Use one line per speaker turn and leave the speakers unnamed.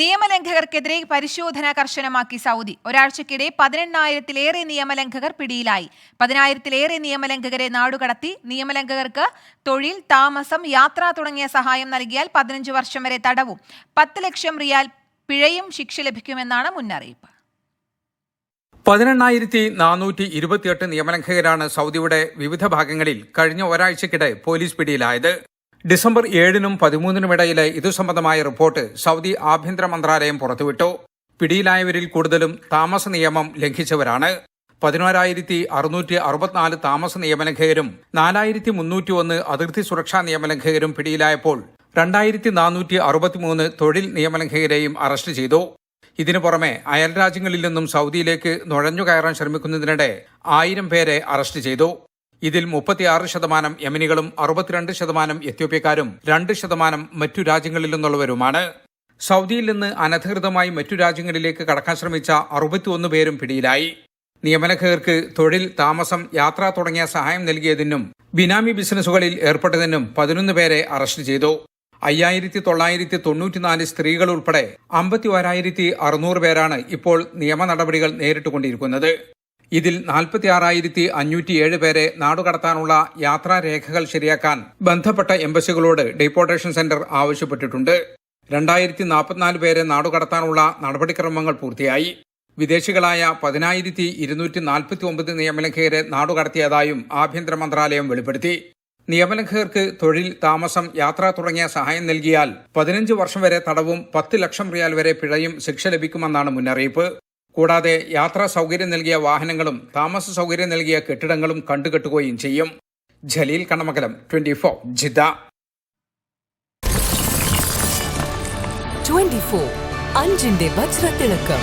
നിയമലംഘകർക്കെതിരെ പരിശോധന കർശനമാക്കി സൗദി. ഒരാഴ്ചക്കിടെ പതിനെണ്ണായിരത്തിലേറെ നിയമലംഘകർ പിടിയിലായി. പതിനായിരത്തിലേറെ നിയമലംഘകരെ നാടുകടത്തി. നിയമലംഘകർക്ക് തൊഴിൽ താമസം യാത്ര തുടങ്ങിയ സഹായം നൽകിയാൽ പതിനഞ്ച് വർഷം വരെ തടവും. പത്ത് ലക്ഷം റിയാൽ പിഴയും ശിക്ഷ ലഭിക്കുമെന്നാണ് മുന്നറിയിപ്പ്.
പതിനെണ്ണായിരത്തി നാനൂറ്റി ഇരുപത്തിയെട്ട് നിയമലംഘകരാണ് സൗദിയുടെ വിവിധ ഭാഗങ്ങളിൽ കഴിഞ്ഞ ഒരാഴ്ചക്കിടെ പോലീസ് പിടിയിലായത്. ഡിസംബർ ഏഴിനും പതിമൂന്നിനുമിടയിലെ ഇതു സംബന്ധമായ റിപ്പോർട്ട് സൗദി ആഭ്യന്തര മന്ത്രാലയം പുറത്തുവിട്ടു. പിടിയിലായവരിൽ കൂടുതലും താമസ നിയമം ലംഘിച്ചവരാണ്. പതിനോരായിരത്തി അറുന്നൂറ്റി അറുപത്തിനാല് താമസ നിയമലംഘകരും നാലായിരത്തി മുന്നൂറ്റി ഒന്ന് അതിർത്തി സുരക്ഷാ നിയമലംഘകരും പിടിയിലായപ്പോൾ രണ്ടായിരത്തി നാനൂറ്റി അറുപത്തിമൂന്ന് തൊഴിൽ നിയമലംഘകരെയും അറസ്റ്റ് ചെയ്തു. ഇതിനു പുറമെ അയൽരാജ്യങ്ങളിൽ നിന്നും സൗദിയിലേക്ക് നുഴഞ്ഞുകയറാൻ ശ്രമിക്കുന്നതിനിടെ ആയിരം പേരെ അറസ്റ്റ് ചെയ്തു. ഇതിൽ മുപ്പത്തിയാറ് ശതമാനം യമനികളും അറുപത്തിരണ്ട് ശതമാനം എത്യോപ്യക്കാരും രണ്ട് ശതമാനം മറ്റു രാജ്യങ്ങളിൽ നിന്നുള്ളവരുമാണ്. സൗദിയിൽ നിന്ന് അനധികൃതമായി മറ്റു രാജ്യങ്ങളിലേക്ക് കടക്കാൻ ശ്രമിച്ച അറുപത്തിയൊന്ന് പേരും പിടിയിലായി. നിയമലംഘകർക്ക് തൊഴിൽ താമസം യാത്ര തുടങ്ങിയ സഹായം നൽകിയതിനും ബിനാമി ബിസിനസ്സുകളിൽ ഏർപ്പെട്ടതിനും പതിനൊന്ന് പേരെ അറസ്റ്റ് ചെയ്തു. അയ്യായിരത്തി തൊള്ളായിരത്തി തൊണ്ണൂറ്റിനാല് സ്ത്രീകൾ ഉൾപ്പെടെ അമ്പത്തി ഒരായിരത്തി അറുന്നൂറ് പേരാണ് ഇപ്പോൾ നിയമ നടപടികൾ നേരിട്ടുകൊണ്ടിരിക്കുന്നത്. ഇതിൽ നാൽപ്പത്തി ആറായിരത്തി അഞ്ഞൂറ്റിയേഴ് പേരെ നാടുകടത്താനുള്ള യാത്രാരേഖകൾ ശരിയാക്കാൻ ബന്ധപ്പെട്ട എംബസികളോട് ഡിപ്പോർട്ടേഷൻ സെന്റർ ആവശ്യപ്പെട്ടിട്ടുണ്ട്. രണ്ടായിരത്തി നാൽപ്പത്തിനാല് പേരെ നാടുകടത്താനുള്ള നടപടിക്രമങ്ങൾ പൂർത്തിയായി. വിദേശികളായ പതിനായിരത്തി ഇരുന്നൂറ്റി നാൽപ്പത്തി ഒമ്പത് നിയമലംഘകരെ നാടുകടത്തിയതായും ആഭ്യന്തര മന്ത്രാലയം വെളിപ്പെടുത്തി. നിയമലംഘകർക്ക് തൊഴിൽ താമസം യാത്ര തുടങ്ങിയ സഹായം നൽകിയാൽ പതിനഞ്ച് വർഷം വരെ തടവും പത്ത് ലക്ഷം റിയാൽ വരെ പിഴയും ശിക്ഷ ലഭിക്കുമെന്നാണ് മുന്നറിയിപ്പ്. കൂടാതെ യാത്രാ സൗകര്യം നൽകിയ വാഹനങ്ങളും താമസ സൗകര്യം നൽകിയ കെട്ടിടങ്ങളും കണ്ടുകെട്ടുകയും ചെയ്യും. Jaleel Kannamangalam twenty four Jeddah
24 അഞ്ചിന്റെ വജ്രത്തിളക്കം.